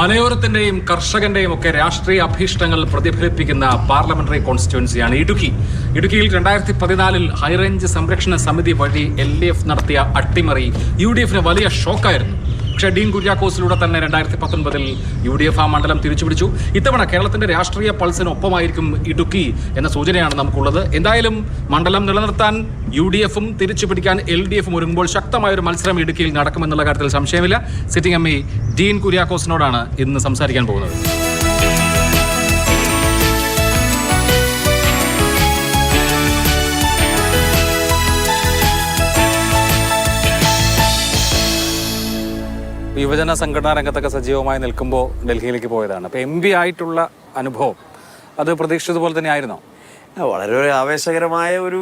മലയോരത്തിന്റെയും കർഷകന്റെയും ഒക്കെ രാഷ്ട്രീയ അഭീഷ്ടങ്ങൾ പ്രതിഫലിപ്പിക്കുന്ന പാർലമെന്ററി കോൺസ്റ്റിറ്റ്യുവൻസിയാണ് ഇടുക്കി. ഇടുക്കിയിൽ രണ്ടായിരത്തി പതിനാലിൽ ഹൈറേഞ്ച് സംരക്ഷണ സമിതി വഴി എൽ ഡി എഫ് നടത്തിയ അട്ടിമറി യു ഡി എഫിന് വലിയ ഷോക്കായിരുന്നു. പക്ഷേ ഡീൻ കുര്യാക്കോസിലൂടെ തന്നെ രണ്ടായിരത്തി പത്തൊൻപതിൽ യു ഡി എഫ് ആ മണ്ഡലം തിരിച്ചുപിടിച്ചു. ഇത്തവണ കേരളത്തിന്റെ രാഷ്ട്രീയ പൾസിനൊപ്പമായിരിക്കും ഇടുക്കി എന്ന സൂചനയാണ് നമുക്കുള്ളത്. എന്തായാലും മണ്ഡലം നിലനിർത്താൻ യു ഡി എഫും തിരിച്ചു പിടിക്കാൻ എൽ ഡി എഫും ഒരുങ്ങുമ്പോൾ ശക്തമായ ഒരു മത്സരം ഇടുക്കിയിൽ നടക്കുമെന്നുള്ള കാര്യത്തിൽ സംശയമില്ല. സിറ്റിംഗ് എം ഡീൻ കുര്യാക്കോസിനോടാണ് ഇന്ന് സംസാരിക്കാൻ പോകുന്നത്. യുവജന സംഘടനാ രംഗത്തൊക്കെ സജീവമായി നിൽക്കുമ്പോൾ ഡൽഹിയിലേക്ക് പോയതാണ്. അപ്പോൾ എം പി ആയിട്ടുള്ള അനുഭവം അത് പ്രതീക്ഷിച്ചതുപോലെ തന്നെ ആയിരുന്നോ? വളരെ ഒരു ആവേശകരമായ ഒരു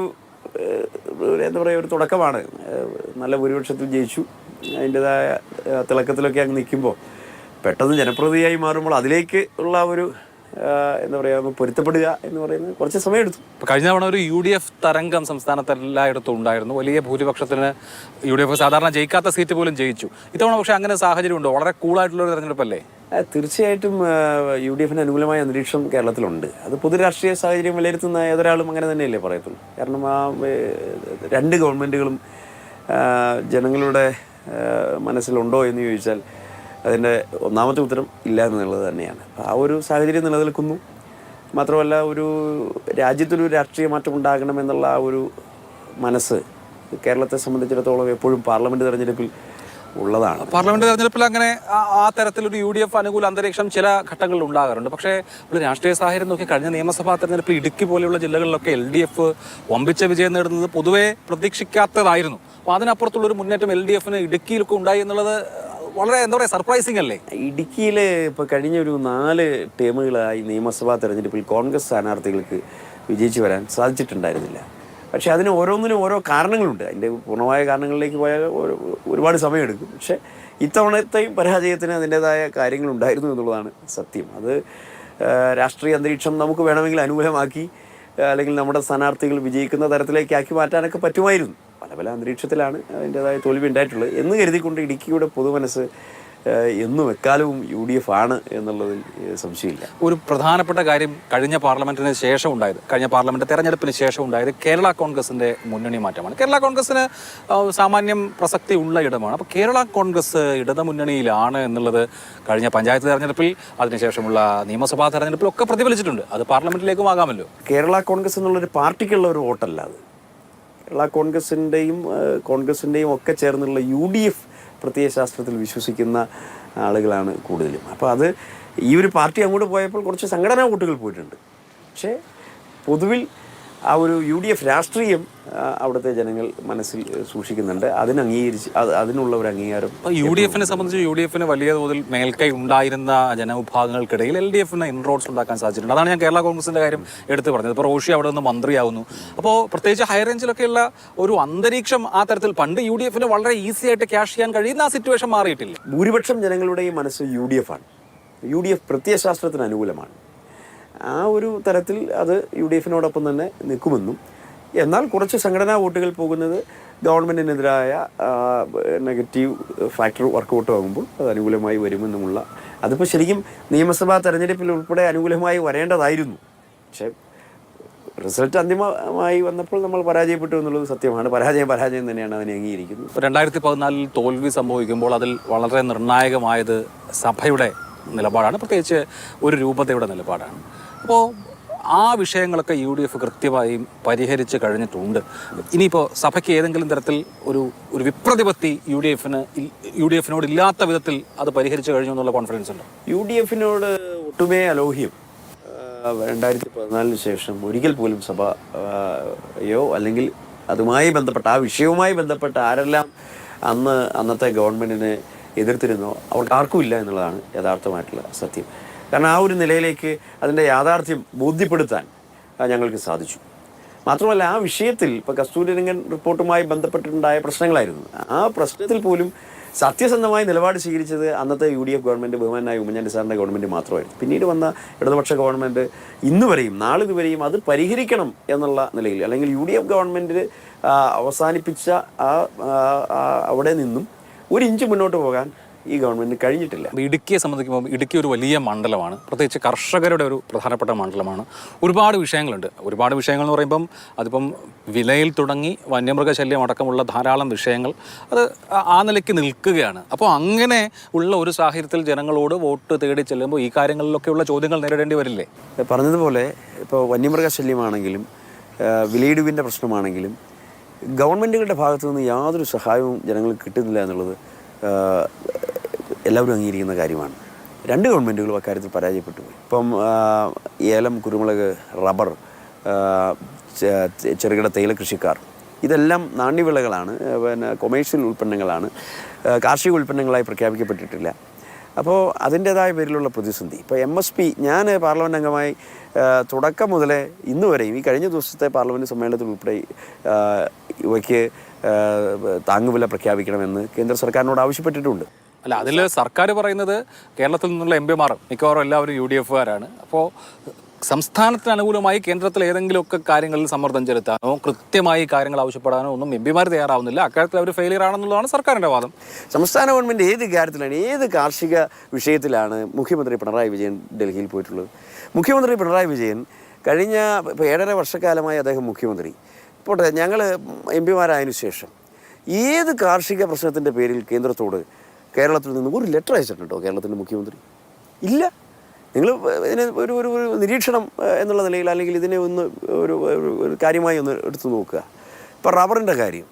എന്താ പറയുക ഒരു തുടക്കമാണ്. നല്ല ഭൂരിപക്ഷത്തിൽ ജയിച്ചു. അതിന്റെതായ തിളക്കത്തിലൊക്കെ അങ്ങ് നിൽക്കുമ്പോൾ പെട്ടെന്ന് ജനപ്രതിയായി മാറുമ്പോൾ അതിലേക്ക് ഉള്ള ഒരു എന്താ പറയുക പൊരുത്തപ്പെടുക എന്ന് പറയുന്നത് കുറച്ച് സമയമെടുത്തു. കഴിഞ്ഞ തവണ ഒരു യു ഡി എഫ് തരംഗം സംസ്ഥാനത്ത് എല്ലായിടത്തും ഉണ്ടായിരുന്നു. വലിയ ഭൂരിപക്ഷത്തിന് യു ഡി എഫ് സാധാരണ ജയിക്കാത്ത സീറ്റ് പോലും ജയിച്ചു. ഇത്തവണ പക്ഷേ അങ്ങനെ സാഹചര്യം ഉണ്ടോ വളരെ കൂളായിട്ടുള്ള ഒരു തെരഞ്ഞെടുപ്പല്ലേ? തീർച്ചയായിട്ടും യു ഡി എഫിന് അനുകൂലമായ അന്തരീക്ഷം കേരളത്തിലുണ്ട്. അത് പൊതു രാഷ്ട്രീയ സാഹചര്യം വിലയിരുത്തുന്ന ഏതൊരാളും അങ്ങനെ തന്നെയല്ലേ പറയത്തുള്ളൂ. കാരണം ആ രണ്ട് ഗവൺമെന്റുകളും ജനങ്ങളുടെ മനസ്സിലുണ്ടോ എന്ന് ചോദിച്ചാൽ അതിന്റെ ഒന്നാമത്തെ ഉത്തരം ഇല്ല എന്നുള്ളത് തന്നെയാണ്. ആ ഒരു സാഹചര്യം നിലനിൽക്കുന്നു. മാത്രമല്ല ഒരു രാജ്യത്തൊരു രാഷ്ട്രീയ മാറ്റം ഉണ്ടാകണമെന്നുള്ള ആ ഒരു മനസ്സ് കേരളത്തെ സംബന്ധിച്ചിടത്തോളം എപ്പോഴും പാർലമെന്റ് തെരഞ്ഞെടുപ്പിൽ ഉള്ളതാണ്. പാർലമെന്റ് തെരഞ്ഞെടുപ്പിൽ അങ്ങനെ ആ തരത്തിലൊരു യു ഡി എഫ് അനുകൂല അന്തരീക്ഷം ചില ഘട്ടങ്ങളിൽ ഉണ്ടാകാറുണ്ട്. പക്ഷേ ഒരു രാഷ്ട്രീയ സാഹചര്യം നോക്കി കഴിഞ്ഞ നിയമസഭാ തെരഞ്ഞെടുപ്പിൽ ഇടുക്കി പോലെയുള്ള ജില്ലകളിലൊക്കെ എൽ ഡി എഫ് വമ്പിച്ച വിജയം നേടുന്നത് പൊതുവേ പ്രതീക്ഷിക്കാത്തതായിരുന്നു. അപ്പോൾ അതിനപ്പുറത്തുള്ളൊരു മുന്നേറ്റം എൽ ഡി എഫിന് ഇടുക്കിയിലൊക്കെ ഉണ്ടായി എന്നുള്ളത് വളരെ എന്താ പറയുക സർപ്രൈസിംഗ് അല്ലേ? ഇടുക്കിയിൽ ഇപ്പോൾ കഴിഞ്ഞ ഒരു നാല് ടേമുകളായി നിയമസഭാ തെരഞ്ഞെടുപ്പിൽ കോൺഗ്രസ് സ്ഥാനാർത്ഥികൾക്ക് വിജയിച്ചു വരാൻ സാധിച്ചിട്ടുണ്ടായിരുന്നില്ല. പക്ഷേ അതിന് ഓരോന്നിനും ഓരോ കാരണങ്ങളുണ്ട്. അതിന്റെ പൂർണമായ കാരണങ്ങളിലേക്ക് പോയാൽ ഒരു- ഒരുപാട് സമയമെടുക്കും. പക്ഷേ ഇത്തവണത്തെയും പരാജയത്തിന് അതിന്റെതായ കാര്യങ്ങളുണ്ടായിരുന്നു എന്നുള്ളതാണ് സത്യം. അത് രാഷ്ട്രീയ അന്തരീക്ഷം നമുക്ക് വേണമെങ്കിൽ അനുകൂലമാക്കി അല്ലെങ്കിൽ നമ്മുടെ സ്ഥാനാർത്ഥികൾ വിജയിക്കുന്ന തരത്തിലേക്ക് ആക്കി മാറ്റാനൊക്കെ പറ്റുമായിരുന്നു. പല പല അന്തരീക്ഷത്തിലാണ് അതിന്റെതായ തോൽവി ഉണ്ടായിട്ടുള്ളത് എന്ന് കരുതിക്കൊണ്ട് ഇടുക്കിയുടെ പൊതുമനസ്സ് എന്നും എക്കാലവും യു ഡി എഫ് ആണ് എന്നുള്ളതിൽ സംശയമില്ല. ഒരു പ്രധാനപ്പെട്ട കാര്യം കഴിഞ്ഞ പാർലമെന്റിന് ശേഷം ഉണ്ടായത് കഴിഞ്ഞ പാർലമെന്റ് തെരഞ്ഞെടുപ്പിന് ശേഷം ഉണ്ടായത് കേരള കോൺഗ്രസിന്റെ മുന്നണി മാറ്റമാണ്. കേരള കോൺഗ്രസിന് സാമാന്യം പ്രസക്തി ഉള്ള ഇടമാണ്. അപ്പോൾ കേരള കോൺഗ്രസ് ഇടത് മുന്നണിയിലാണ് എന്നുള്ളത് കഴിഞ്ഞ പഞ്ചായത്ത് തെരഞ്ഞെടുപ്പിൽ അതിനുശേഷമുള്ള നിയമസഭാ തെരഞ്ഞെടുപ്പിൽ ഒക്കെ പ്രതിഫലിച്ചിട്ടുണ്ട്. അത് പാർലമെന്റിലേക്കും ആകാമല്ലോ. കേരള കോൺഗ്രസ് എന്നുള്ളൊരു പാർട്ടിക്കുള്ള ഒരു വോട്ടല്ല അത്. കേരള കോൺഗ്രസിന്റെയും കോൺഗ്രസിന്റെയും ഒക്കെ ചേർന്നുള്ള യു ഡി എഫ് പ്രത്യയശാസ്ത്രത്തിൽ വിശ്വസിക്കുന്ന ആളുകളാണ് കൂടുതലും. അപ്പോൾ അത് ഈ ഒരു പാർട്ടി അങ്ങോട്ട് പോയപ്പോൾ കുറച്ച് സംഘടനാ വോട്ടുകൾ പോയിട്ടുണ്ട്. പക്ഷേ പൊതുവിൽ ആ ഒരു യു ഡി എഫ് രാഷ്ട്രീയം അവിടുത്തെ ജനങ്ങൾ മനസ്സിൽ സൂക്ഷിക്കുന്നുണ്ട്. അതിന് അംഗീകരിച്ച് അതിനുള്ള ഒരു അംഗീകാരം യു ഡി എഫിനെ സംബന്ധിച്ച് യു ഡി എഫിന് വലിയ തോതിൽ മേൽക്കൈ ഉണ്ടായിരുന്ന ജനവിഭാഗങ്ങൾക്കിടയിൽ എൽ ഡി എഫിന് ഇൻറോഡ്സ് ഉണ്ടാക്കാൻ സാധിച്ചിട്ടുണ്ട്. അതാണ് ഞാൻ കേരള കോൺഗ്രസിന്റെ കാര്യം എടുത്തു പറഞ്ഞത്. ഇപ്പോൾ റോഷി അവിടെ നിന്ന് മന്ത്രിയാവുന്നു. അപ്പോൾ പ്രത്യേകിച്ച് ഹൈ റേഞ്ചിലൊക്കെയുള്ള ഒരു അന്തരീക്ഷം ആ തരത്തിൽ പണ്ട് യു ഡി എഫിന് വളരെ ഈസി ആയിട്ട് ക്യാഷ് ചെയ്യാൻ കഴിയുന്ന ആ സിറ്റുവേഷൻ മാറിയിട്ടില്ല. ഭൂരിപക്ഷം ജനങ്ങളുടെയും മനസ്സ് യു ഡി എഫ് ആണ്. യു ഡി എഫ് പ്രത്യയശാസ്ത്രത്തിന് അനുകൂലമാണ്. ആ ഒരു തരത്തിൽ അത് യു ഡി എഫിനോടൊപ്പം തന്നെ നിൽക്കുമെന്നും. എന്നാൽ കുറച്ച് സംഘടനാ വോട്ടുകൾ പോകുന്നത് ഗവൺമെന്റിനെതിരായ നെഗറ്റീവ് ഫാക്ടർ വർക്കൗട്ട് ആകുമ്പോൾ അത് അനുകൂലമായി വരുമെന്നുമുള്ള അതിപ്പോൾ ശരിക്കും നിയമസഭാ തെരഞ്ഞെടുപ്പിൽ ഉൾപ്പെടെ അനുകൂലമായി വരേണ്ടതായിരുന്നു. പക്ഷേ റിസൾട്ട് അന്തിമമായി വന്നപ്പോൾ നമ്മൾ പരാജയപ്പെട്ടു എന്നുള്ളത് സത്യമാണ്. പരാജയം പരാജയം തന്നെയാണ് അതിനെ അംഗീകരിക്കുന്നത്. രണ്ടായിരത്തി പതിനാലിൽ തോൽവി സംഭവിക്കുമ്പോൾ അതിൽ വളരെ നിർണായകമായത് സഭയുടെ നിലപാടാണ്. പ്രത്യേകിച്ച് ഒരു രൂപതയുടെ നിലപാടാണ്. അപ്പോൾ ആ വിഷയങ്ങളൊക്കെ യു ഡി എഫ് കൃത്യമായും പരിഹരിച്ച് കഴിഞ്ഞിട്ടുണ്ട്. ഇനിയിപ്പോൾ സഭയ്ക്ക് ഏതെങ്കിലും തരത്തിൽ ഒരു ഒരു വിപ്രതിപത്തി യു ഡി എഫിന് യു ഡി എഫിനോട് ഇല്ലാത്ത വിധത്തിൽ അത് പരിഹരിച്ച് കഴിഞ്ഞു എന്നുള്ള കോൺഫിഡൻസ് ഉണ്ട്? യു ഡി എഫിനോട് ഒട്ടുമേ അലോഹ്യം. രണ്ടായിരത്തി പതിനാലിന് ശേഷം ഒരിക്കൽ പോലും സഭയോ അല്ലെങ്കിൽ അതുമായി ബന്ധപ്പെട്ട ആ വിഷയവുമായി ബന്ധപ്പെട്ട ആരെല്ലാം അന്ന് അന്നത്തെ ഗവൺമെന്റിനെ എതിർത്തിരുന്നോ അവർക്ക് ആർക്കും ഇല്ല എന്നുള്ളതാണ് യഥാർത്ഥമായിട്ടുള്ള സത്യം. കാരണം ആ ഒരു നിലയിലേക്ക് അതിന്റെ യാഥാർത്ഥ്യം ബോധ്യപ്പെടുത്താൻ ഞങ്ങൾക്ക് സാധിച്ചു. മാത്രമല്ല ആ വിഷയത്തിൽ ഇപ്പോൾ കസ്തൂരിരംഗൻ റിപ്പോർട്ടുമായി ബന്ധപ്പെട്ടിട്ടുണ്ടായ പ്രശ്നങ്ങളായിരുന്നു. ആ പ്രശ്നത്തിൽ പോലും സത്യസന്ധമായി നിലപാട് സ്വീകരിച്ചത് അന്നത്തെ യു ഡി എഫ് ഗവൺമെന്റ് ബഹുമാനായ ഉമ്മൻചാണ്ടി സാറിന്റെ ഗവൺമെന്റ് മാത്രമായിരുന്നു. പിന്നീട് വന്ന ഇടതുപക്ഷ ഗവൺമെന്റ് ഇന്ന് വരെയും നാളിതുവരെയും അത് പരിഹരിക്കണം എന്നുള്ള നിലയിൽ അല്ലെങ്കിൽ യു ഡി എഫ് ഗവൺമെന്റ് അവസാനിപ്പിച്ച ആ, അവിടെ നിന്നും ഒരു ഇഞ്ച് മുന്നോട്ട് പോകാൻ ഈ ഗവൺമെന്റിന് കഴിഞ്ഞിട്ടില്ല. ഇടുക്കിയെ സംബന്ധിക്കുമ്പോൾ ഇടുക്കി ഒരു വലിയ മണ്ഡലമാണ്. പ്രത്യേകിച്ച് കർഷകരുടെ ഒരു പ്രധാനപ്പെട്ട മണ്ഡലമാണ്. ഒരുപാട് വിഷയങ്ങളുണ്ട്. ഒരുപാട് വിഷയങ്ങൾ എന്ന് പറയുമ്പം അതിപ്പം വിലയിൽ തുടങ്ങി വന്യമൃഗശല്യം അടക്കമുള്ള ധാരാളം വിഷയങ്ങൾ അത് ആ- നിലയ്ക്ക് നിൽക്കുകയാണ്. അപ്പോൾ അങ്ങനെ ഉള്ള ഒരു സാഹചര്യത്തിൽ ജനങ്ങളോട് വോട്ട് തേടി ചെല്ലുമ്പോൾ ഈ കാര്യങ്ങളിലൊക്കെയുള്ള ചോദ്യങ്ങൾ നേരിടേണ്ടി വരില്ലേ? പറഞ്ഞതുപോലെ ഇപ്പോൾ വന്യമൃഗശല്യമാണെങ്കിലും വിലയിടിവിന്റെ പ്രശ്നമാണെങ്കിലും ഗവൺമെന്റുകളുടെ ഭാഗത്തു നിന്ന് യാതൊരു സഹായവും ജനങ്ങൾക്ക് കിട്ടുന്നില്ല എന്നുള്ളത് എല്ലാവരും അംഗീകരിക്കുന്ന കാര്യമാണ്. രണ്ട് ഗവൺമെന്റുകളും അക്കാര്യത്തിൽ പരാജയപ്പെട്ടു പോയി. ഇപ്പം ഏലം കുരുമുളക് റബ്ബർ ചെറുകിട തേയില കൃഷിക്കാർ ഇതെല്ലാം നാണ്യവിളകളാണ് പിന്നെ കൊമേഴ്ഷ്യൽ ഉൽപ്പന്നങ്ങളാണ് കാർഷിക ഉൽപ്പന്നങ്ങളായി പ്രഖ്യാപിക്കപ്പെട്ടിട്ടില്ല. അപ്പോൾ അതിന്റേതായ പേരിലുള്ള പ്രതിസന്ധി. ഇപ്പോൾ എം എസ് പി ഞാൻ പാർലമെന്റ് അംഗമായി തുടക്കം മുതലേ ഇന്ന് വരെയും ഈ കഴിഞ്ഞ ദിവസത്തെ പാർലമെന്റ് സമ്മേളനത്തിൽ ഉൾപ്പെടെ ഇവയ്ക്ക് താങ്ങുവില പ്രഖ്യാപിക്കണമെന്ന് കേന്ദ്ര സർക്കാരിനോട് ആവശ്യപ്പെട്ടിട്ടുണ്ട്. അല്ല അതിൽ സർക്കാർ പറയുന്നത് കേരളത്തിൽ നിന്നുള്ള എം പിമാർ മിക്കവാറും എല്ലാവരും യു ഡി എഫുകാരാണ്. അപ്പോൾ സംസ്ഥാനത്തിന് അനുകൂലമായി കേന്ദ്രത്തിൽ ഏതെങ്കിലുമൊക്കെ കാര്യങ്ങളിൽ സമ്മർദ്ദം ചെലുത്താനോ കൃത്യമായി കാര്യങ്ങൾ ആവശ്യപ്പെടാനോ ഒന്നും എം പിമാർ തയ്യാറാവുന്നില്ല. അക്കാര്യത്തിൽ അവർ ഫെയിലിയർ ആണെന്നുള്ളതാണ് സർക്കാരിന്റെ വാദം. സംസ്ഥാന ഗവൺമെന്റ് ഏത് കാര്യത്തിലാണ് ഏത് കാർഷിക വിഷയത്തിലാണ് മുഖ്യമന്ത്രി പിണറായി വിജയൻ ഡൽഹിയിൽ പോയിട്ടുള്ളത്? മുഖ്യമന്ത്രി പിണറായി വിജയൻ കഴിഞ്ഞ ഇപ്പോൾ ഏഴര വർഷക്കാലമായി അദ്ദേഹം മുഖ്യമന്ത്രി. പോട്ടെ ഞങ്ങൾ എം പിമാരായതിനു ശേഷം ഏത് കാർഷിക പ്രശ്നത്തിന്റെ പേരിൽ കേന്ദ്രത്തോട് കേരളത്തിൽ നിന്ന് ഒരു ലെറ്റർ അയച്ചിട്ടുണ്ടോ കേരളത്തിന്റെ മുഖ്യമന്ത്രി? ഇല്ല. നിങ്ങൾ ഇതിനെ ഒരു ഒരു ഒരു നിരീക്ഷണം എന്നുള്ള നിലയിൽ അല്ലെങ്കിൽ ഇതിനെ ഒന്ന് ഒരു ഒരു- കാര്യമായി ഒന്ന് എടുത്തു നോക്കുക. ഇപ്പോൾ റബ്ബറിന്റെ കാര്യം.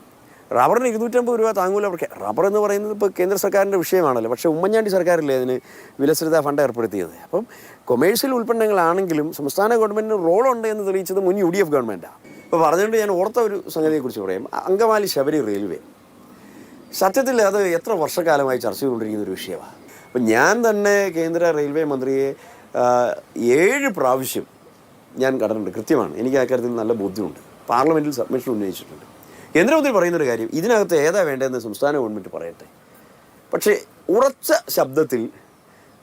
റബ്ബറിന് ഇരുന്നൂറ്റമ്പത് രൂപ താങ്ങൂല. റബ്ബർ എന്ന് പറയുന്നത് ഇപ്പോൾ കേന്ദ്ര സർക്കാരിന്റെ വിഷയമാണല്ലോ. പക്ഷേ ഉമ്മൻചാണ്ടി സർക്കാരല്ലേ അതിന് വിലസരിത ഫണ്ട് ഏർപ്പെടുത്തിയത്. അപ്പം കൊമേഴ്ഷ്യൽ ഉൽപ്പന്നങ്ങളാണെങ്കിലും സംസ്ഥാന ഗവൺമെന്റിന് റോളുണ്ട് എന്ന് തെളിയിച്ചത് മുൻ യു ഡി എഫ് ഗവൺമെന്റാണ്. ഇപ്പോൾ പറഞ്ഞുകൊണ്ട് ഞാൻ ഓർത്ത ഒരു സംഗതിയെക്കുറിച്ച് പറയാം. അങ്കമാലി ശബരി റെയിൽവേ. സത്യത്തിൽ അത് എത്ര വർഷക്കാലമായി ചർച്ച ചെയ്തുകൊണ്ടിരിക്കുന്ന ഒരു വിഷയമാണ്. അപ്പം ഞാൻ തന്നെ കേന്ദ്ര റെയിൽവേ മന്ത്രിയെ ഏഴ് പ്രാവശ്യം ഞാൻ കണ്ടിട്ടുണ്ട് കൃത്യമാണ്. എനിക്ക് ആ കാര്യത്തിൽ നല്ല ബോധ്യമുണ്ട്. പാർലമെന്റിൽ സബ്മിഷൻ ഉന്നയിച്ചിട്ടുണ്ട്. കേന്ദ്രമന്ത്രി പറയുന്നൊരു കാര്യം ഇതിനകത്ത് ഏതാ വേണ്ടതെന്ന് സംസ്ഥാന ഗവൺമെന്റ് പറയട്ടെ. പക്ഷേ ഉറച്ച ശബ്ദത്തിൽ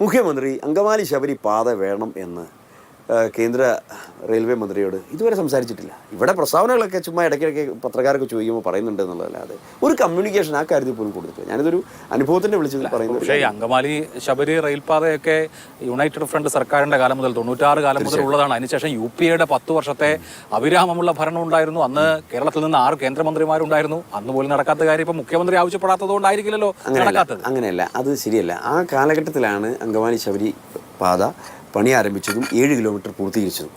മുഖ്യമന്ത്രി അങ്കമാലി ശബരി പാത വേണം എന്ന് കേന്ദ്ര റെയിൽവേ മന്ത്രിയോട് ഇതുവരെ സംസാരിച്ചിട്ടില്ല. ഇവിടെ പ്രസ്താവനകളൊക്കെ ചുമ്മാ ഇടയ്ക്കിടയ്ക്ക് പത്രക്കാരൊക്കെ ചോദിക്കുമ്പോൾ പറയുന്നുണ്ട് എന്നുള്ളതല്ലാതെ ഒരു കമ്മ്യൂണിക്കേഷൻ ആ കാര്യത്തിൽ പോലും കൊടുത്തില്ല ഞാനിതൊരു അനുഭവത്തിന്റെ വിളിച്ചതിൽ പറയുന്നത് പക്ഷേ അങ്കമാലി ശബരി റെയിൽപാതയൊക്കെ യുണൈറ്റഡ് ഫ്രണ്ട് സർക്കാരിന്റെ കാലം മുതൽ തൊണ്ണൂറ്റാറ് കാലം മുതൽ ഉള്ളതാണ്. അതിനുശേഷം യു പി എയുടെ പത്ത് വർഷത്തെ അവിരാമമുള്ള ഭരണം ഉണ്ടായിരുന്നു. അന്ന് കേരളത്തിൽ നിന്ന് ആറ് കേന്ദ്രമന്ത്രിമാരുണ്ടായിരുന്നു. അന്ന് പോലും നടക്കാത്ത കാര്യം ഇപ്പം മുഖ്യമന്ത്രി ആവശ്യപ്പെടാത്തത് കൊണ്ടായിരിക്കില്ലല്ലോ നടക്കാത്തത്. അങ്ങനെയല്ല അത് ശരിയല്ല. ആ കാലഘട്ടത്തിലാണ് അങ്കമാലി ശബരി പാത പണി ആരംഭിച്ചതും ഏഴ് കിലോമീറ്റർ പൂർത്തീകരിച്ചതും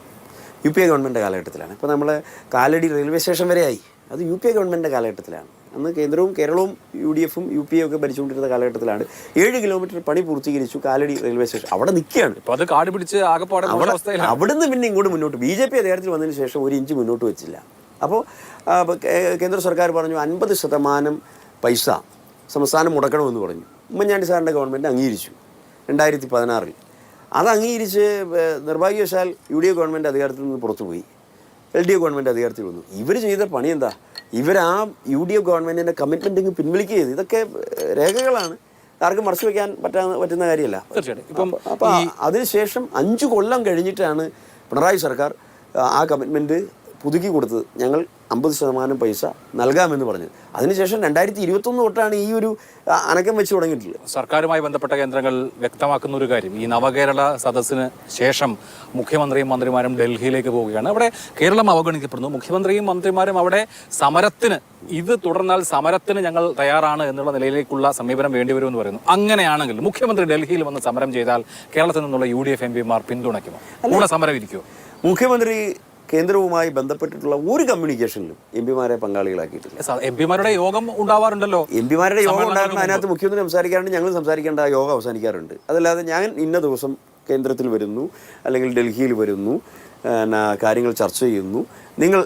യു പി എ ഗവൺമെന്റ് കാലഘട്ടത്തിലാണ്. ഇപ്പോൾ നമ്മൾ കാലടി റെയിൽവേ സ്റ്റേഷൻ വരെ ആയി. അത് യു പി എ ഗവൺമെന്റ് കാലഘട്ടത്തിലാണ്. അന്ന് കേന്ദ്രവും കേരളവും യു ഡി എഫും യു പി എ ഒക്കെ ഭരിച്ചുകൊണ്ടിരുന്ന കാലഘട്ടത്തിലാണ് ഏഴ് കിലോമീറ്റർ പണി പൂർത്തീകരിച്ചു കാലടി റെയിൽവേ സ്റ്റേഷൻ. അവിടെ നിൽക്കുകയാണ്. ഇപ്പൊ അത് കാട് പിടിച്ച് ആകെപ്പാടെ മോശം അവിടെ അവിടുന്ന് പിന്നെ ഇങ്ങോട്ട് മുന്നോട്ട്. ബി ജെ പി അധികാരത്തിൽ വന്നതിന് ശേഷം ഒരു ഇഞ്ച് മുന്നോട്ട് വെച്ചില്ല. അപ്പോൾ കേന്ദ്ര സർക്കാർ പറഞ്ഞു അൻപത് ശതമാനം പൈസ സംസ്ഥാനം മുടക്കണമെന്ന് പറഞ്ഞു. ഉമ്മൻചാണ്ടി സാറിന്റെ ഗവൺമെന്റ് അംഗീകരിച്ചു. രണ്ടായിരത്തി പതിനാറിൽ. അത് അംഗീകരിച്ച് നിർഭാഗ്യവശാൽ യു ഡി എഫ് ഗവൺമെന്റ് അധികാരത്തിൽ നിന്ന് പുറത്തുപോയി. എൽ ഡി എഫ് ഗവൺമെന്റ് അധികാരത്തിൽ വന്നു. ഇവർ ചെയ്ത പണി എന്താ? ഇവർ ആ യു ഡി എഫ് ഗവൺമെന്റിന്റെ കമ്മിറ്റ്മെന്റ് പിൻവലിക്കുക ചെയ്തു ഇതൊക്കെ രേഖകളാണ്. ആർക്കും മറച്ചു വെക്കാൻ പറ്റാ പറ്റുന്ന കാര്യമല്ല. തീർച്ചയായിട്ടും. ഇപ്പം അപ്പോൾ അതിനുശേഷം അഞ്ച് കൊല്ലം കഴിഞ്ഞിട്ടാണ് പിണറായി സർക്കാർ ആ കമ്മിറ്റ്മെന്റ് പുതുക്കി കൊടുത്തത് ഞങ്ങൾ അമ്പത് ശതമാനം പൈസ നൽകാമെന്ന് പറഞ്ഞത് അതിനുശേഷം രണ്ടായിരത്തി ഇരുപത്തൊന്ന് തൊട്ടാണ് ഈ ഒരു അനക്കം വെച്ച് തുടങ്ങിയിട്ടുള്ളത്. സർക്കാരുമായി ബന്ധപ്പെട്ട കേന്ദ്രങ്ങൾ വ്യക്തമാക്കുന്ന ഒരു കാര്യം ഈ നവകേരള സദസ്സിന് ശേഷം മുഖ്യമന്ത്രിയും മന്ത്രിമാരും ഡൽഹിയിലേക്ക് പോവുകയാണ്. അവിടെ കേരളം അവഗണിക്കപ്പെടുന്നു. മുഖ്യമന്ത്രിയും മന്ത്രിമാരും അവിടെ സമരത്തിന് ഇത് തുടർന്നാൽ സമരത്തിന് ഞങ്ങൾ തയ്യാറാണ് എന്നുള്ള നിലയിലേക്കുള്ള സമീപനം വേണ്ടിവരുമെന്ന് പറയുന്നു. അങ്ങനെയാണെങ്കിൽ മുഖ്യമന്ത്രി ഡൽഹിയിൽ വന്ന് സമരം ചെയ്താൽ കേരളത്തിൽ നിന്നുള്ള യു ഡി എഫ് എം പിമാർ പിന്തുണയ്ക്കുമോ? കൂടെ സമരം ഇരിക്കുമോ മുഖ്യമന്ത്രി കേന്ദ്രവുമായി ബന്ധപ്പെട്ടിട്ടുള്ള ഒരു കമ്മ്യൂണിക്കേഷനിലും എം പിമാരെ പങ്കാളികളാക്കിയിട്ടില്ല. എം പിമാരുടെ യോഗം ഉണ്ടാവാറുണ്ടല്ലോ. എം പിമാരുടെ യോഗം ഉണ്ടാകുന്ന അതിനകത്ത് മുഖ്യമന്ത്രി സംസാരിക്കാറുണ്ട് ഞങ്ങൾ സംസാരിക്കേണ്ട ആ യോഗം അവസാനിക്കാറുണ്ട്. അതല്ലാതെ ഞാൻ ഇന്ന ദിവസം കേന്ദ്രത്തിൽ വരുന്നു അല്ലെങ്കിൽ ഡൽഹിയിൽ വരുന്നു കാര്യങ്ങൾ ചർച്ച ചെയ്യുന്നു. നിങ്ങൾ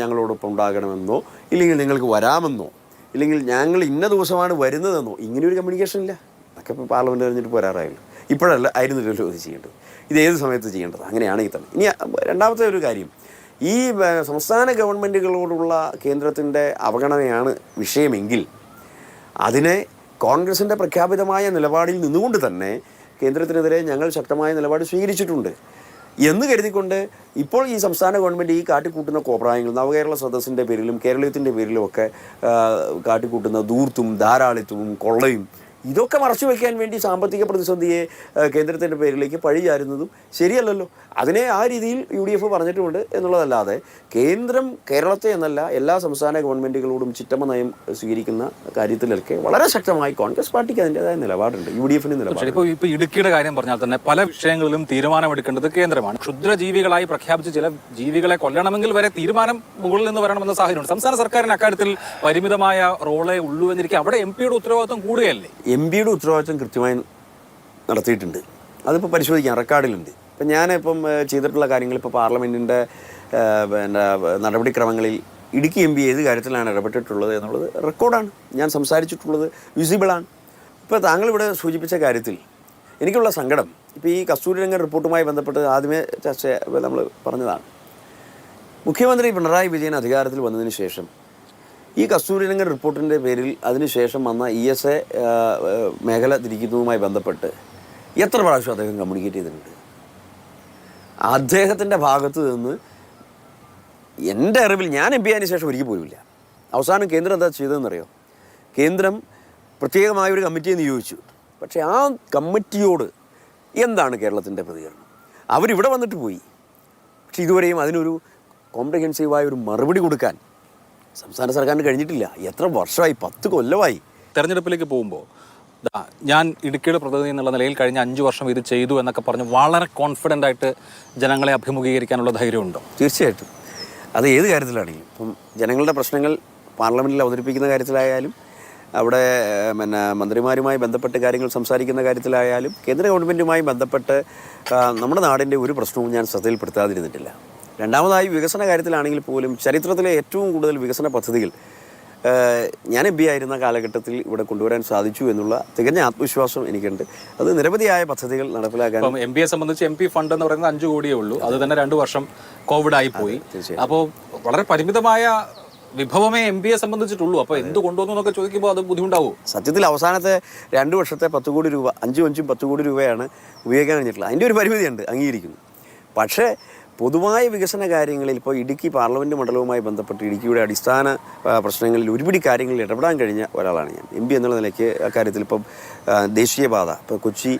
ഞങ്ങളോടൊപ്പം ഉണ്ടാകണമെന്നോ ഇല്ലെങ്കിൽ നിങ്ങൾക്ക് വരാമെന്നോ ഇല്ലെങ്കിൽ ഞങ്ങൾ ഇന്ന ദിവസമാണ് വരുന്നതെന്നോ ഇങ്ങനെ ഒരു കമ്മ്യൂണിക്കേഷൻ ഇല്ല അതൊക്കെ ഇപ്പോൾ പാർലമെന്റ് കഴിഞ്ഞിട്ട് പോരാറായല്ലോ ഇപ്പോഴല്ല ആയിരുന്നില്ലല്ലോ അത് ചെയ്യേണ്ടത്. ഇത് ഏത് സമയത്ത് ചെയ്യേണ്ടത്? അങ്ങനെയാണെങ്കിൽ തന്നെ. ഇനി രണ്ടാമത്തെ ഒരു കാര്യം. ഈ സംസ്ഥാന ഗവൺമെന്റുകളോടുള്ള കേന്ദ്രത്തിന്റെ അവഗണനയാണ് വിഷയമെങ്കിൽ അതിനെ കോൺഗ്രസിന്റെ പ്രഖ്യാപിതമായ നിലപാടിൽ നിന്നുകൊണ്ട് തന്നെ കേന്ദ്രത്തിനെതിരെ ഞങ്ങൾ ശക്തമായ നിലപാട് സ്വീകരിച്ചിട്ടുണ്ട്. എന്ന് കരുതിക്കൊണ്ട് ഇപ്പോൾ ഈ സംസ്ഥാന ഗവൺമെന്റ് ഈ കാട്ടിക്കൂട്ടുന്ന കോപ്രായങ്ങൾ നവകേരള സദസ്സിന്റെ പേരിലും കേരളത്തിന്റെ പേരിലുമൊക്കെ കാട്ടിക്കൂട്ടുന്ന ദൂർത്തും ധാരാളിത്വവും കൊള്ളയും ഇതൊക്കെ മറച്ചു വയ്ക്കാൻ വേണ്ടി സാമ്പത്തിക പ്രതിസന്ധിയെ കേന്ദ്രത്തിന്റെ പേരിലേക്ക് പഴി ചാരുന്നതും ശരിയല്ലല്ലോ. അതിനെ ആ രീതിയിൽ യു ഡി എഫ് പറഞ്ഞിട്ടുമുണ്ട് എന്നുള്ളതല്ലാതെ കേന്ദ്രം കേരളത്തെ എന്നല്ല എല്ലാ സംസ്ഥാന ഗവൺമെന്റുകളോടും ചിറ്റമ്മ നയം സ്വീകരിക്കുന്ന കാര്യത്തിലൊക്കെ വളരെ ശക്തമായി കോൺഗ്രസ് പാർട്ടിക്ക് അതിന്റെതായ നിലപാടുണ്ട്. യു ഡി എഫിന് നിലപാട് ഇപ്പോൾ ഇപ്പോൾ ഇടുക്കിയുടെ കാര്യം പറഞ്ഞാൽ തന്നെ പല വിഷയങ്ങളിലും തീരുമാനമെടുക്കേണ്ടത് കേന്ദ്രമാണ്. ക്ഷുദ്രജീവികളായി പ്രഖ്യാപിച്ച ചില ജീവികളെ കൊല്ലണമെങ്കിൽ വരെ തീരുമാനം മുകളിൽ നിന്ന് വരണമെന്ന സാഹചര്യമുണ്ട്. സംസ്ഥാന സർക്കാരിന് അക്കാര്യത്തിൽ പരിമിതമായ റോളേ ഉള്ളൂ എന്നിരിക്കും അവിടെ എം പിയുടെ ഉത്തരവാദിത്വം കൂടുകയല്ലേ? എം ബിയുടെ ഉത്തരവാദിത്വം കൃത്യമായി നടത്തിയിട്ടുണ്ട്. അതിപ്പോൾ പരിശോധിക്കാം റെക്കോർഡിലുണ്ട്. ഇപ്പം ഞാനിപ്പം ചെയ്തിട്ടുള്ള കാര്യങ്ങൾ ഇപ്പോൾ പാർലമെന്റിന്റെ പിന്നെ നടപടിക്രമങ്ങളിൽ ഇടുക്കി എം പി ഏത് കാര്യത്തിലാണ് ഇടപെട്ടിട്ടുള്ളത് എന്നുള്ളത് റെക്കോർഡാണ്. ഞാൻ സംസാരിച്ചിട്ടുള്ളത് വിസിബിളാണ്. ഇപ്പോൾ താങ്കൾ ഇവിടെ സൂചിപ്പിച്ച കാര്യത്തിൽ എനിക്കുള്ള സങ്കടം ഇപ്പോൾ ഈ കസ്തൂരിരംഗൻ റിപ്പോർട്ടുമായി ബന്ധപ്പെട്ട് ആദ്യമേ ചർച്ച നമ്മൾ പറഞ്ഞതാണ്. മുഖ്യമന്ത്രി പിണറായി വിജയൻ അധികാരത്തിൽ വന്നതിന് ശേഷം ഈ കസ്തൂരിരംഗൻ റിപ്പോർട്ടിന്റെ പേരിൽ അതിനുശേഷം വന്ന ഇ എസ് എ മേഖല തിരിക്കുന്നതുമായി ബന്ധപ്പെട്ട് എത്ര പ്രാവശ്യം അദ്ദേഹം കമ്മ്യൂണിക്കേറ്റ് ചെയ്തിട്ടുണ്ട്? അദ്ദേഹത്തിന്റെ ഭാഗത്ത് നിന്ന് എന്റെ അറിവിൽ ഞാൻ എം പി ആയതിനു ശേഷം ഒരിക്കൽ പോലുമില്ല അവസാനം കേന്ദ്രം എന്താ ചെയ്തതെന്നറിയോ? കേന്ദ്രം പ്രത്യേകമായ ഒരു കമ്മിറ്റിയെ നിയോഗിച്ചു പക്ഷേ ആ കമ്മിറ്റിയോട് എന്താണ് കേരളത്തിന്റെ പ്രതികരണം? അവരിവിടെ വന്നിട്ട് പോയി. പക്ഷെ ഇതുവരെയും അതിനൊരു കോംപ്രഹെൻസീവായ ഒരു മറുപടി കൊടുക്കാൻ സംസ്ഥാന സർക്കാരിന് കഴിഞ്ഞിട്ടില്ല. എത്ര വർഷമായി? പത്ത് കൊല്ലമായി. തെരഞ്ഞെടുപ്പിലേക്ക് പോകുമ്പോൾ ഞാൻ ഇടുക്കിയുടെ പ്രതിനിധി എന്നുള്ള നിലയിൽ കഴിഞ്ഞ അഞ്ച് വർഷം ഇത് ചെയ്തു എന്നൊക്കെ പറഞ്ഞ് വളരെ കോൺഫിഡന്റ് ആയിട്ട് ജനങ്ങളെ അഭിമുഖീകരിക്കാനുള്ള ധൈര്യമുണ്ടോ? തീർച്ചയായിട്ടും. അത് ഏത് കാര്യത്തിലാണെങ്കിലും. ഇപ്പം ജനങ്ങളുടെ പ്രശ്നങ്ങൾ പാർലമെന്റിൽ അവതരിപ്പിക്കുന്ന കാര്യത്തിലായാലും അവിടെ പിന്നെ മന്ത്രിമാരുമായി ബന്ധപ്പെട്ട് കാര്യങ്ങൾ സംസാരിക്കുന്ന കാര്യത്തിലായാലും കേന്ദ്ര ഗവൺമെന്റുമായി ബന്ധപ്പെട്ട് നമ്മുടെ നാടിന്റെ ഒരു പ്രശ്നവും ഞാൻ ശ്രദ്ധയിൽപ്പെടുത്താതിരുന്നിട്ടില്ല. രണ്ടാമതായി വികസന കാര്യത്തിലാണെങ്കിൽ പോലും ചരിത്രത്തിലെ ഏറ്റവും കൂടുതൽ വികസന പദ്ധതികൾ ഞാൻ എം പി ആയിരുന്ന കാലഘട്ടത്തിൽ ഇവിടെ കൊണ്ടുവരാൻ സാധിച്ചു എന്നുള്ള തികഞ്ഞ ആത്മവിശ്വാസം എനിക്കുണ്ട്. അത് നിരവധിയായ പദ്ധതികൾ നടപ്പിലാക്കാൻ എം പിയെ സംബന്ധിച്ച് എം പി ഫണ്ട് എന്ന് പറയുന്നത് അഞ്ചു കോടിയേ ഉള്ളൂ. അത്. തന്നെ രണ്ടു വർഷം കോവിഡ് ആയി പോയി അപ്പോൾ വളരെ പരിമിതമായ വിഭവമേ എം പിയെ സംബന്ധിച്ചിട്ടുള്ളൂ. അപ്പോൾ എന്ത് കൊണ്ടുവന്നു എന്നൊക്കെ ചോദിക്കുമ്പോൾ അത് ബുദ്ധിമുട്ടാവും. സത്യത്തിൽ അവസാനത്തെ രണ്ട് വർഷത്തെ പത്ത് കോടി രൂപ അഞ്ചും അഞ്ചും പത്ത് കോടി രൂപയാണ് ഉപയോഗിക്കാൻ കഴിഞ്ഞിട്ടുള്ളത്. അതിന്റെ ഒരു പരിമിതിയുണ്ട് അംഗീകരിക്കുന്നു. പക്ഷേ പൊതുവായ വികസന കാര്യങ്ങളിൽ ഇപ്പോൾ ഇടുക്കി പാർലമെന്റ് മണ്ഡലവുമായി ബന്ധപ്പെട്ട് ഇടുക്കിയുടെ അടിസ്ഥാന പ്രശ്നങ്ങളിൽ ഒരുപിടി കാര്യങ്ങളിൽ ഇടപെടാൻ കഴിഞ്ഞ ഒരാളാണ് ഞാൻ. എം പി എന്നുള്ള നിലയ്ക്ക് അക്കാര്യത്തിൽ ഇപ്പം ദേശീയപാത ഇപ്പോൾ കൊച്ചി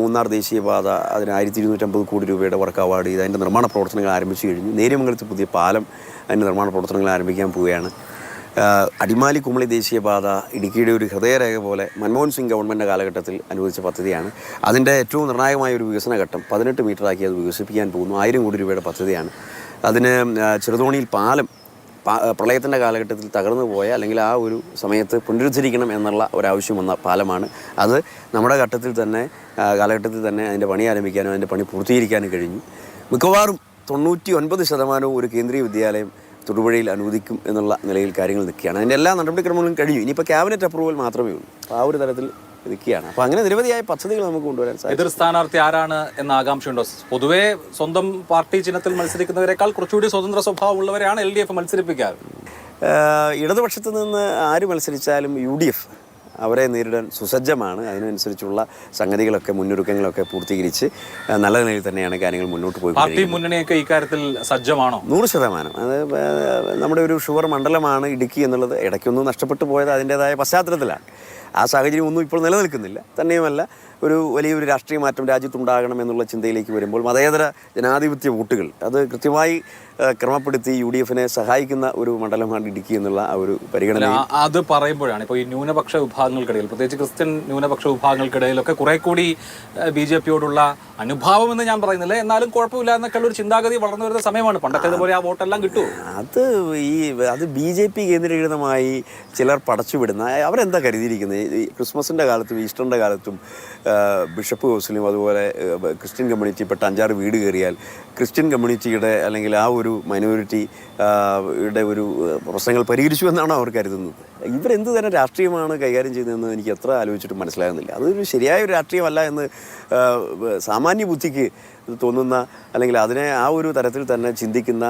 മൂന്നാർ ദേശീയപാത അതിന് ആയിരത്തി ഇരുന്നൂറ്റമ്പത് കോടി രൂപയുടെ വർക്ക് അവാർഡ് ചെയ്ത് അതിന്റെ നിർമ്മാണ പ്രവർത്തനങ്ങൾ ആരംഭിച്ചു കഴിഞ്ഞു. നേര്യമംഗലത്ത് പുതിയ പാലം അതിന്റെ നിർമ്മാണ പ്രവർത്തനങ്ങൾ ആരംഭിക്കാൻ പോവുകയാണ്. അടിമാലി കുമളി ദേശീയപാത ഇടുക്കിയുടെ ഒരു ഹൃദയരേഖ പോലെ മൻമോഹൻ സിംഗ് ഗവൺമെന്റ് കാലഘട്ടത്തിൽ അനുവദിച്ച പദ്ധതിയാണ്. അതിന്റെ ഏറ്റവും നിർണായകമായ ഒരു വികസന ഘട്ടം പതിനെട്ട് മീറ്ററാക്കി അത് വികസിപ്പിക്കാൻ പോകുന്നു. ആയിരം കോടി രൂപയുടെ പദ്ധതിയാണ്. അതിന് ചെറുതോണിയിൽ പാലം പ്രളയത്തിന്റെ കാലഘട്ടത്തിൽ തകർന്നു പോയ അല്ലെങ്കിൽ ആ ഒരു സമയത്ത് പുനരുദ്ധരിക്കണം എന്നുള്ള ഒരാവശ്യം വന്ന പാലമാണ്. അത് നമ്മുടെ ഘട്ടത്തിൽ തന്നെ കാലഘട്ടത്തിൽ തന്നെ അതിന്റെ പണി ആരംഭിക്കാനും അതിന്റെ പണി പൂർത്തീകരിക്കാനും കഴിഞ്ഞു. മിക്കവാറും തൊണ്ണൂറ്റി ഒൻപത് ശതമാനവും ഒരു കേന്ദ്രീയ വിദ്യാലയം തൊടുപുഴയിൽ അനുവദിക്കും എന്നുള്ള നിലയിൽ കാര്യങ്ങൾ നിൽക്കുകയാണ്. അതിന്റെ എല്ലാ നടപടിക്രമങ്ങളും കഴിഞ്ഞു ഇനിയിപ്പോൾ ക്യാബിനറ്റ് അപ്രൂവൽ മാത്രമേ ഉള്ളൂ. അപ്പോൾ ആ ഒരു തരത്തിൽ നിൽക്കുകയാണ്. അപ്പോൾ അങ്ങനെ നിരവധിയായ പദ്ധതികൾ നമുക്ക് കൊണ്ടുവരാൻ സാധിക്കും. എതിർ സ്ഥാനാർത്ഥി ആരാണ് എന്ന ആകാംക്ഷയുണ്ടോ? പൊതുവേ സ്വന്തം പാർട്ടി ചിഹ്നത്തിൽ മത്സരിക്കുന്നവരെക്കാൾ കുറച്ചുകൂടി സ്വതന്ത്ര സ്വഭാവമുള്ളവരെയാണ് എൽ ഡി എഫ് മത്സരിപ്പിക്കാറ്. ഇടതുപക്ഷത്ത് നിന്ന് ആര് മത്സരിച്ചാലും യു ഡി എഫ് അവരെ നേരിടാൻ സുസജ്ജമാണ്. അതിനനുസരിച്ചുള്ള സംഗതികളൊക്കെ മുന്നൊരുക്കങ്ങളൊക്കെ പൂർത്തീകരിച്ച് നല്ല നിലയിൽ തന്നെയാണ് കാര്യങ്ങൾ മുന്നോട്ട് പോയി പാർട്ടി മുന്നണിയൊക്കെ ഇക്കാര്യത്തിൽ സജ്ജമാണോ? നൂറ് ശതമാനം. അത് നമ്മുടെ ഒരു ഷുവർ മണ്ഡലമാണ് ഇടുക്കി എന്നുള്ളത് ഇടയ്ക്കൊന്നും നഷ്ടപ്പെട്ടു പോയത് അതിന്റെതായ പശ്ചാത്തലത്തിലാണ്. ആ സാഹചര്യം ഒന്നും ഇപ്പോൾ നിലനിൽക്കുന്നില്ല. തന്നെയുമല്ല ഒരു വലിയൊരു രാഷ്ട്രീയ മാറ്റം രാജ്യത്തുണ്ടാകണം എന്നുള്ള ചിന്തയിലേക്ക് വരുമ്പോൾ മതേതര ജനാധിപത്യ വോട്ടുകൾ അത് കൃത്യമായി ക്രമപ്പെടുത്തി യു ഡി എഫിനെ സഹായിക്കുന്ന ഒരു മണ്ഡലമാണ് ഇടുക്കി എന്നുള്ള ആ ഒരു പരിഗണന അത് പറയുമ്പോഴാണ്. ഇപ്പോൾ ഈ ന്യൂനപക്ഷ വിഭാഗങ്ങൾക്കിടയിൽ പ്രത്യേകിച്ച് ക്രിസ്ത്യൻ ന്യൂനപക്ഷ വിഭാഗങ്ങൾക്കിടയിലൊക്കെ കുറെ കൂടി ബി ജെ പിയോടുള്ള അനുഭാവം എന്ന് ഞാൻ പറയുന്നില്ല. എന്നാലും കുഴപ്പമില്ല എന്നൊക്കെയുള്ള ഒരു ചിന്താഗതി വളർന്നു വരുന്ന സമയമാണ്. പണ്ടത്തെ പോലെ ആ വോട്ടെല്ലാം കിട്ടും. അത് ഈ അത് ബി ജെ പി കേന്ദ്രീകൃതമായി ചിലർ പടച്ചുവിടുന്ന അവരെന്താ കരുതിയിരിക്കുന്നത്? ഈ ക്രിസ്മസിന്റെ കാലത്തും ഈസ്റ്ററിന്റെ കാലത്തും ബിഷപ്പ് ഹൗസിലും അതുപോലെ ക്രിസ്ത്യൻ കമ്മ്യൂണിറ്റിപ്പെട്ട അഞ്ചാറ് വീട് കയറിയാൽ ക്രിസ്ത്യൻ കമ്മ്യൂണിറ്റിയുടെ അല്ലെങ്കിൽ ആ ഒരു മൈനോറിറ്റി ആ, യുടെ ഒരു പ്രശ്നങ്ങൾ പരിഹരിച്ചു എന്നാണ് അവർ കരുതുന്നത്. ഇവരെന്ത് തരം രാഷ്ട്രീയമാണ് കൈകാര്യം ചെയ്യുന്നതെന്ന് എനിക്ക് എത്ര ആലോചിച്ചിട്ടും മനസ്സിലാകുന്നില്ല. അതൊരു ശരിയായ ഒരു രാഷ്ട്രീയമല്ല എന്ന് സാമാന്യ ബുദ്ധിക്ക് തോന്നുന്ന അല്ലെങ്കിൽ അതിനെ ആ ഒരു തരത്തിൽ തന്നെ ചിന്തിക്കുന്ന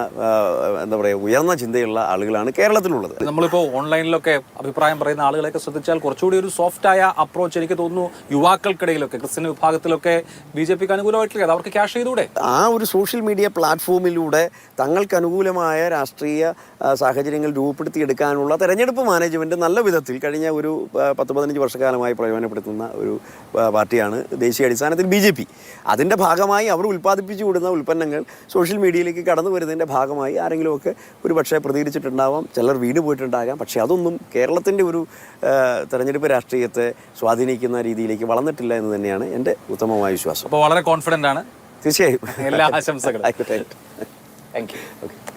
എന്താ പറയുക ഉയർന്ന ചിന്തയുള്ള ആളുകളാണ് കേരളത്തിലുള്ളത്. നമ്മളിപ്പോൾ ഓൺലൈനിലൊക്കെ അഭിപ്രായം പറയുന്ന ആളുകളെയൊക്കെ ശ്രദ്ധിച്ചാൽ കുറച്ചുകൂടി ഒരു സോഫ്റ്റ് ആയ അപ്രോച്ച് എനിക്ക് തോന്നുന്നു യുവാക്കൾക്കിടയിലൊക്കെ ക്രിസ്ത്യൻ വിഭാഗത്തിലൊക്കെ ബി ജെ പിക്ക് അനുകൂലമായിട്ടില്ല അവർക്ക് ക്യാഷ് ചെയ്തൂടെ ആ ഒരു സോഷ്യൽ മീഡിയ പ്ലാറ്റ്ഫോമിലൂടെ തങ്ങൾക്ക് അനുകൂലമായ രാഷ്ട്രീയ സാഹചര്യങ്ങൾ രൂപപ്പെടുത്തിയെടുക്കാനുള്ള തെരഞ്ഞെടുപ്പ് മാനേജ്മെന്റ് നല്ല വിധത്തിൽ കഴിഞ്ഞ ഒരു പത്ത് പതിനഞ്ച് വർഷക്കാലമായി പ്രയോജനപ്പെടുത്തുന്ന ഒരു പാർട്ടിയാണ് ദേശീയ അടിസ്ഥാനത്തിൽ ബി ജെ പി. അതിന്റെ ഭാഗമായി അവർ ഉൽപ്പാദിപ്പിച്ചു വിടുന്ന ഉൽപ്പന്നങ്ങൾ സോഷ്യൽ മീഡിയയിലേക്ക് കടന്നു വരുന്നതിന്റെ ഭാഗമായി ആരെങ്കിലുമൊക്കെ ഒരു പക്ഷേ പ്രതികരിച്ചിട്ടുണ്ടാവാം. ചിലർ വീണ് പോയിട്ടുണ്ടാകാം. പക്ഷേ അതൊന്നും കേരളത്തിന്റെ ഒരു തെരഞ്ഞെടുപ്പ് രാഷ്ട്രീയത്തെ സ്വാധീനിക്കുന്ന രീതിയിലേക്ക് വളർന്നിട്ടില്ല എന്ന് തന്നെയാണ് എന്റെ ഉത്തമമായ വിശ്വാസം. അപ്പോൾ വളരെ കോൺഫിഡന്റ് ആണ്. തീർച്ചയായും. എല്ലാ ആശംസകളും. ആയിക്കോട്ടെ. Thank you okay